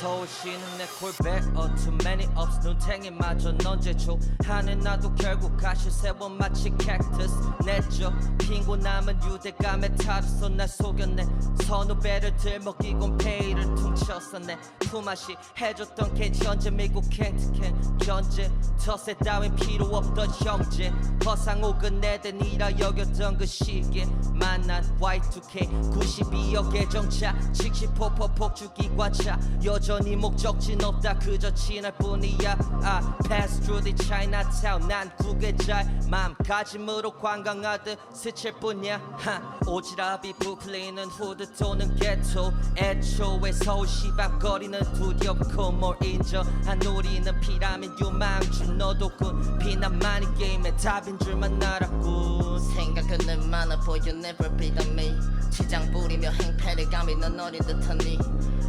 서울시는 내 콜백 어 too many ups 눈탱이마저 넌제죠 하는 나도 결국 가시 세워 마치 캡터스 냈죠. 핑고 남은 유대감에 타르서 날 속였네. 선후배를 들먹이곤 페이를 퉁쳤었네. 품앗이 해줬던 캔 현재 미국 캔트캔. 견제 텃세 따윈 필요 없던 형제. 허상옥은 내den이라 여겼던 그 시기에 만난 Y2K 92억의 정차. 칙시포퍼 폭주기관차. 여전 히 목적진 없다. 그저 친할 뿐이야. 아 pass through the Chinatown. 난 구계자의 맘가짐으로 관광하듯 스칠 뿐이야. 하 오지랖이 부클리는 후드 또는 게토 애초에 서울시 밤거리는 두렵고 뭘 인정한 우리는 피라민 유망주. 너도 군 비난만이 게임의 답인 줄만 알았군. 생각은 늘 많아 보여 never be the me. 치장 부리며 행패를 감히 넌 어린 듯하니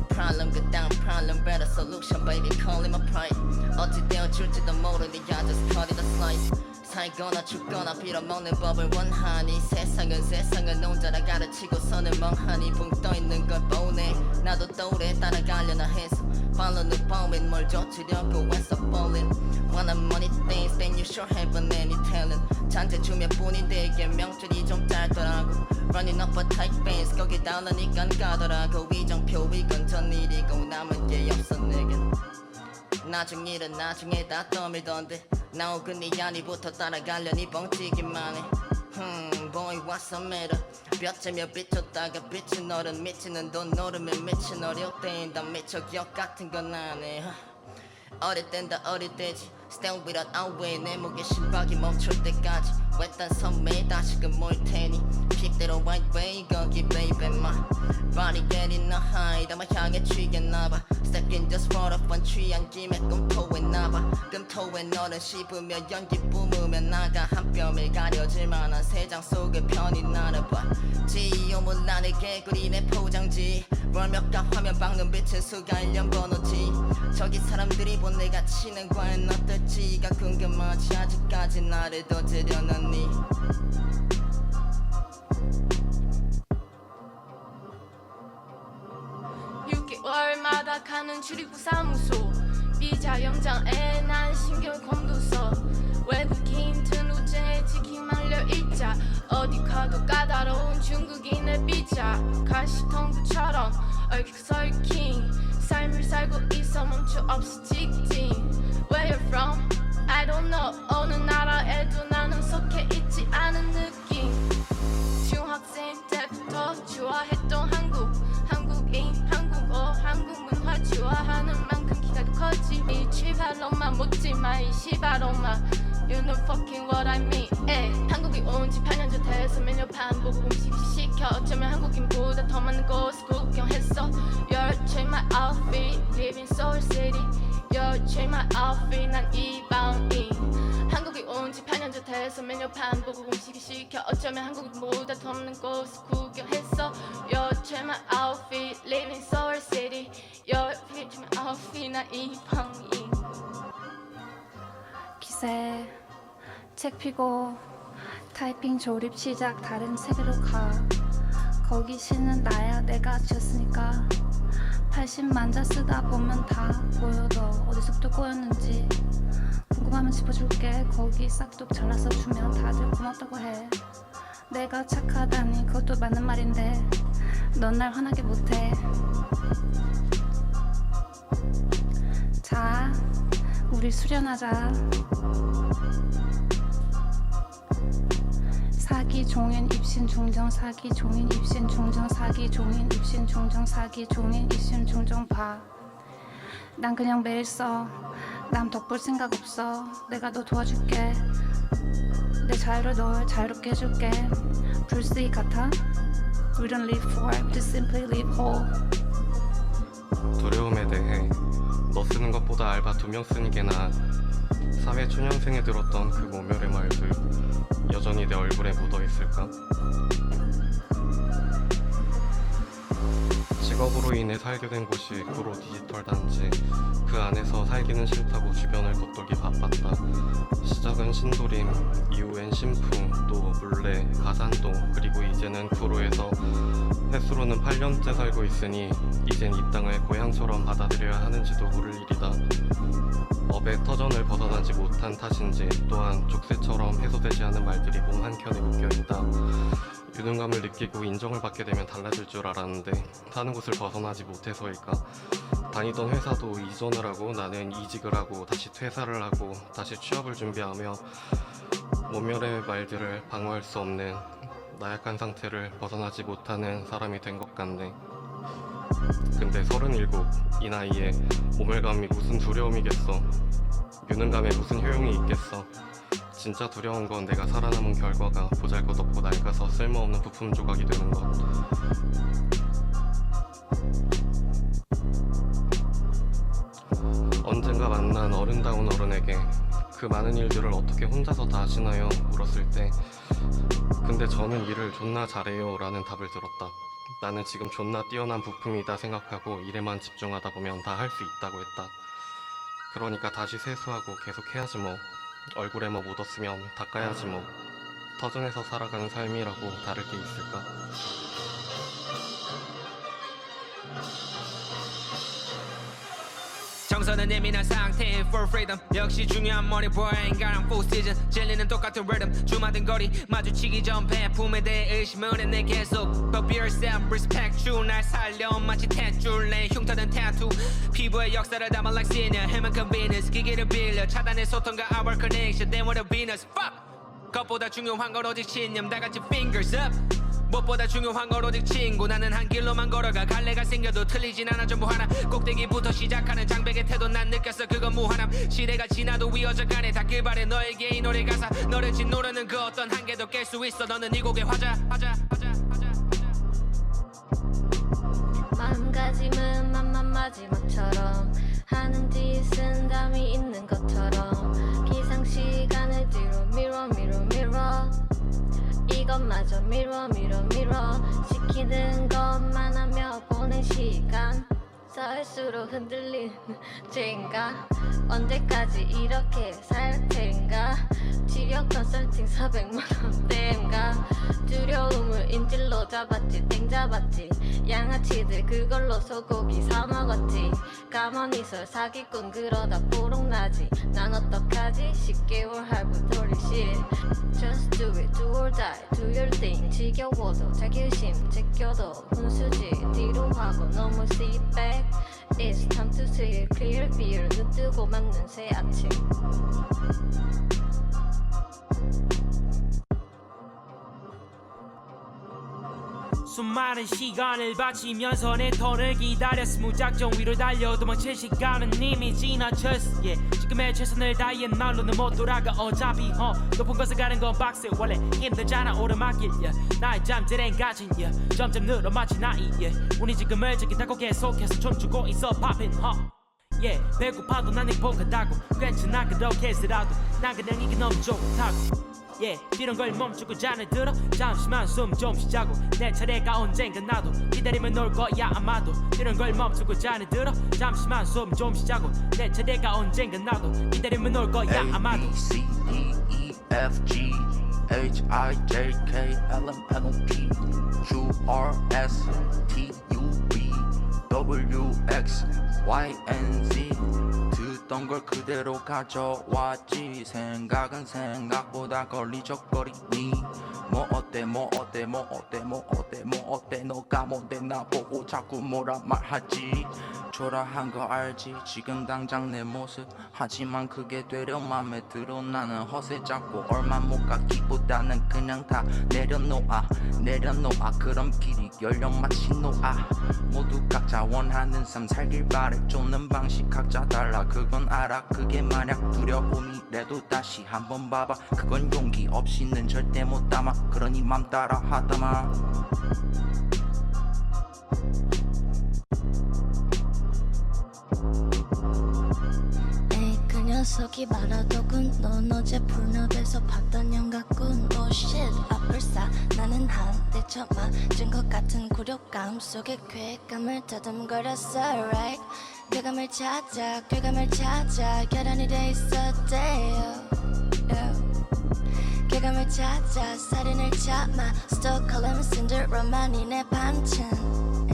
problem 그땅 problem better solution baby calling my pride 어찌 되어줄지도 모르니 I just cut it a slice 살거나 죽거나 빌어먹는 법을 원하니 세상은 세상은 혼자라 가르치고서는 멍하니 붕 떠있는 걸 보네. 나도 또래 따라가려나 해서 follow the bomb 뭘 쫓으려고 애써 falling. Wanna money things then you sure haven't any talent 잔재 주면 뿐인데 이게 명절이 좀 짧더라고. Running up a tight fence 거기 달라니까 가더라고. 위정표 이건 전 일이고 남은 게 없어 내겐. 나중 일은 나중에 다 떠밀던데 나네 아니부터 따라가려니 뻥치기만 해. Hmm, boy, what's the matter? 뼈째며 비쳤다가 비친 어른 미치는 돈 노름에 미친 어릴 때인 다. 미쳐 기억 같은 건 안해. 어릴 땐 다 어릴 때지. Still without outweigh 내 목에 심박이 멈출 때까지 외딴 섬에 다시금 모일 테니. 픽대로 white way 거기 baby my body getting a high 담아 향해 취했나봐. Stepping just for the fun 취한 김에 꿈토했나봐. 금토에 너를 씹으며 연기 뿜으며 나가. 한 뼘을 가려질 만한 세장 속을 편히 나눠봐. 지오문 나를 개구리 내 포장지. 월몇가 화면 박는 빛은 수가 일련 번호지. 저기 사람들이 본 내가 치는 과연 어떨지가 궁금하지. 아직까지 나를 더 들여 놨니. 육개월마다 가는 출입국 사무소. 비자 영장에 난 신경 곤두서 외국인 등록증에 지킨 망려 일자. 어디 가도 까다로운 중국인의 비자. 가시통구처럼 얽혀설킨 삶을 살고 있어 멈추 없이 직진. Where you from? I don't know. 어느 나라에도 나는 속해 있지 않은 느낌. 중학생 때부터 좋아했던 한국. 한국인 한국어 한국 문화 좋아하는 만큼 기가도 컸지. 이 치발로만 묻지 마이 시발로만. You know fucking what I mean 에 한국이 온 지 8년째 돼서 메뉴 반복 음식 시켜. 어쩌면 한국인보다 더 많은 곳을 구경했어. You're my outfit live in Seoul City Change my outfit 난 이방인 한국이 온지 8년째 돼서 메뉴 반복 음식을 시켜. 어쩌면 한국보다 더 많은 곳을 구경했어. check my outfit live in Seoul City. check my outfit 나 이방인 기세 책 피고 타이핑 조립 시작 다른 세계로 가. 거기 신은 나야 내가 지었으니까. 80만 자 쓰다 보면 다 보여 꼬였는지 궁금하면 짚어줄게. 거기 싹둑 잘라서 주면 다들 고맙다고 해. 내가 착하다니 그것도 맞는 말인데 넌 날 화나게 못해. 자 우리 수련하자. 사기 종인 입신 중정 사기 종인 입신 중정 사기 종인 입신 중정 사기 종인 입신 중정 봐 난 그냥 매일 써 남 덕볼 생각 없어. 내가 너 도와줄게. 내 자유를 널 자유롭게 해줄게. 불스이 같아? We don't live for, we simply live whole 두려움에 대해 너 쓰는 것보다 알바 두 명 쓰는 게 나아 사회 초년생에 들었던 그 모멸의 말들 여전히 내 얼굴에 묻어 있을까? 프로인에 살게 된 곳이 구로 디지털 단지. 그 안에서 살기는 싫다고 주변을 겉돌기 바빴다. 시작은 신도림, 이후엔 신풍, 또 물레, 가산동, 그리고 이제는 구로에서 횟수로는 8년째 살고 있으니 이젠 이 땅을 고향처럼 받아들여야 하는지도 모를 일이다. 업의 터전을 벗어나지 못한 탓인지 또한 족쇄처럼 해소되지 않은 말들이 몸 한켠에 묶여있다. 유능감을 느끼고 인정을 받게 되면 달라질 줄 알았는데 사는 곳을 벗어나지 못해서일까? 다니던 회사도 이전을 하고 나는 이직을 하고 다시 퇴사를 하고 다시 취업을 준비하며 모멸의 말들을 방어할 수 없는 나약한 상태를 벗어나지 못하는 사람이 된 것 같네. 근데 서른일곱 이 나이에 모멸감이 무슨 두려움이겠어. 유능감에 무슨 효용이 있겠어. 진짜 두려운 건 내가 살아남은 결과가 보잘것없고 낡아서 쓸모없는 부품 조각이 되는 것. 언젠가 만난 어른다운 어른에게 그 많은 일들을 어떻게 혼자서 다 하시나요? 물었을 때 근데 저는 일을 존나 잘해요 라는 답을 들었다. 나는 지금 존나 뛰어난 부품이다 생각하고 일에만 집중하다 보면 다 할 수 있다고 했다. 그러니까 다시 세수하고 계속 해야지 뭐. 얼굴에 뭐 묻었으면 닦아야지 뭐. 터전에서 살아가는 삶이라고 다를 게 있을까? 정서는 예민한 상태 for freedom 역시 중요한 머리 인간한 full season 진리는 똑같은 rhythm 주마등 거리 마주치기 전 배품에 대해 의심을 해내 계속 But be yourself respect you 날 살려 마치 탯줄 내 흉터는 tattoo 피부에 역사를 담아 like senior 해만 convenience 기기를 빌려 차단해 소통과 our connection Then what a Venus fuck 것보다 중요한 건 오직 신념 다 같이 fingers up 무엇보다 중요한 건 오직 친구 나는 한 길로만 걸어가. 갈래가 생겨도 틀리진 않아. 전부 하나. 꼭대기부터 시작하는 장벽의 태도 난 느꼈어. 그건 무한함. 시대가 지나도 위어져 가네 닿길 바래. 너에게 이 노래 가사. 너를 짓누르는 그 어떤 한계도 깰 수 있어. 너는 이 곡의 화자 화자. 마음가짐은 맘만 마지막처럼. 하는 짓은 담이 있는 것처럼 이것마저 미뤄 미뤄 미뤄 쌓을수록 흔들리는 죄인가? 언제까지 이렇게 살 텐가? 지역 컨설팅 400만원 땜가? 두려움을 인질로 잡았지 땡 잡았지. 양아치들 그걸로 소고기 사 먹었지. 가만히서 사기꾼 그러다 뽀록나지. 난 어떡하지? 10개월 할부 시 Just do it do or die. Do your thing. 지겨워도 자존심 제껴도 분수지. 뒤로 하고 너무 back It's time to see clear beer 눈 뜨고 맞는 새 아침 수많은 시간을 바치면서 내 턴을 기다렸어 무작정 위로 달려 도망칠 시간은 이미 지나쳤어 yeah. 지금의 최선을 다해 말로는 못 돌아가 어차피 어. 높은 곳에 가는 건 박스 원래 힘들잖아 오르막길 yeah. 나의 잠들엔 가진 yeah. 점점 늘어 마치 나이 yeah. 우리 지금을 지킨다고 계속해서 춤추고 있어 popping huh. yeah. 배고파도 난 행복하다고 괜찮아 그렇게 해서라도 난 그냥 이게 너무 좋다고 yeah, 이런 걸 멈추고 잔을 들어. 잠시만 숨 좀 쉬자고. 내 차례가 언젠가 나도 기다리면 올 거야 아마도. 이런 걸 멈추고 잔을 들어. 잠시만 숨 좀 쉬자고. 내 차례가 언젠가 나도 기다리면 올 거야 A 아마도. B C D E F G H I J K L M N O P Q R S T U V W X Y and Z. 듣던 걸 그대로 가져왔지. 생각은 생각보다 걸리적거리니. 뭐 어때 뭐 어때 뭐 어때 뭐 어때 뭐 어때. 너가 뭔데 나보고 자꾸 뭐라 말하지 초라한 거 알지? 지금 당장 내 모습. 하지만 그게 되려 맘에 들어. 나는 허세 잡고 얼마 못 가기보다는 그냥 다 내려놓아. 내려놓아. 그럼 길이 열려 마치 놓아. 모두 각자 원하는 삶 살길 바래. 쫓는 방식 각자 달라. 그건 알아. 그게 만약 두려움이라도 다시 한번 봐봐. 그건 용기 없이는 절대 못 담아. 그러니 맘 따라 하다마 녀석이 말하더군. 넌 어제 풀숲에서 봤던 영각군. Oh shit 아플싸 나는 한대 쳐 맞은 것 같은 굴욕감 속에 쾌감을 더듬거렸어 right? 쾌감을 찾아 쾌감을 찾아. 결혼이 돼 있었대요. Yeah. 쾌감을 찾아 살인을 참아. 스토컬럼 신드롬만이 내 반찬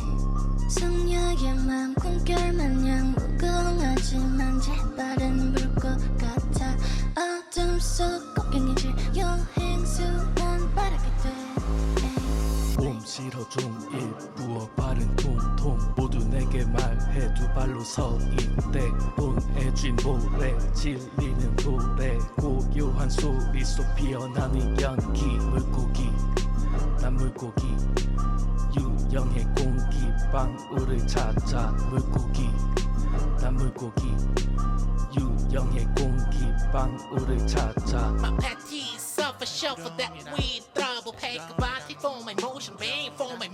질리는 노래 고요한 소리 속 피어나는 연기 물고기 난 물고기 유령의 공기 방울을 찾아 물고기 난 물고기 유령의 공기 방울을 찾아 My panties suffer shuffle that weed double a body for my motion vein for my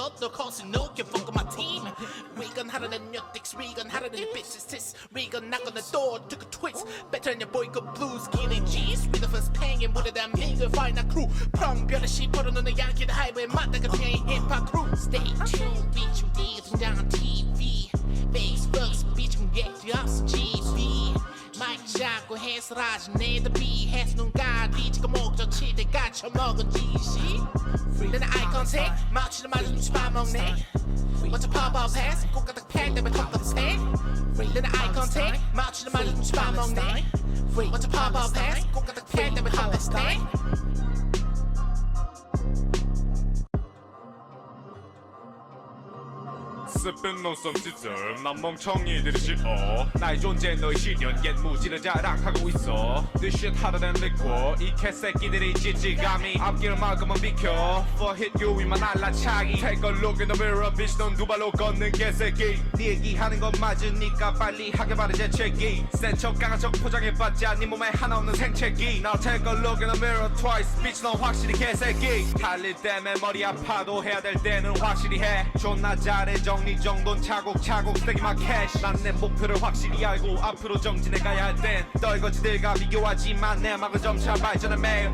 back to the lot no cause you know can fuck with my team we gon' hotter than your dicks we gon' hotter than your bitches tits we gon' knock on the door took a twist better than your boy got blue skin and jeans we the first paying more than me go find a crew from 별의 시퍼로 너는 양키 하이브에 맞다가 튀어인 힙합 crew stay tuned bitch 우리 등장한 TV Facebook 스피치 공개도 없어 GB 마이크 잡고 해설하지 내더 비 해서 눈 가리 지금 목적지대 갇혀먹은 지시 나는 아이 컨택 마주는 마주 눈치 봐먹네 먼저 pop-up pass 꽃가닥 팬 때문에 턱없애 나는 아이 컨택 마주는 마주 눈치 봐먹네 먼저 pop-up pass 꽃가닥 팬 때문에 턱없 애 스쁜 논썸 시점 난 멍청이들이 싫어. 나의 존재 너의 시련 옛 무지를 자랑하고 있어. This shit hotter than liquor. 이 개새끼들이 찌찌감이 앞길을 막으면 비켜. For hit you 위만 알라차기. Take a look in the mirror bitch 넌두 발로 걷는 개새끼. 네 얘기하는 건 맞으니까 빨리 하게 말해 재채기. 센척 강한 척 포장해봤자 네 몸에 하나 없는 생채기. Now take a look in the mirror twice bitch 넌 확실히 개새끼. 달릴 때면 머리 아파도 해야 될 때는 확실히 해. 존나 잘해 정리 정돈 차곡차곡 쓰기만 캐시 난내 목표를 확실히 알고 앞으로 정진해 가야 할땐 떨거지들과 비교하지만 내 막을 점차 발전해 매일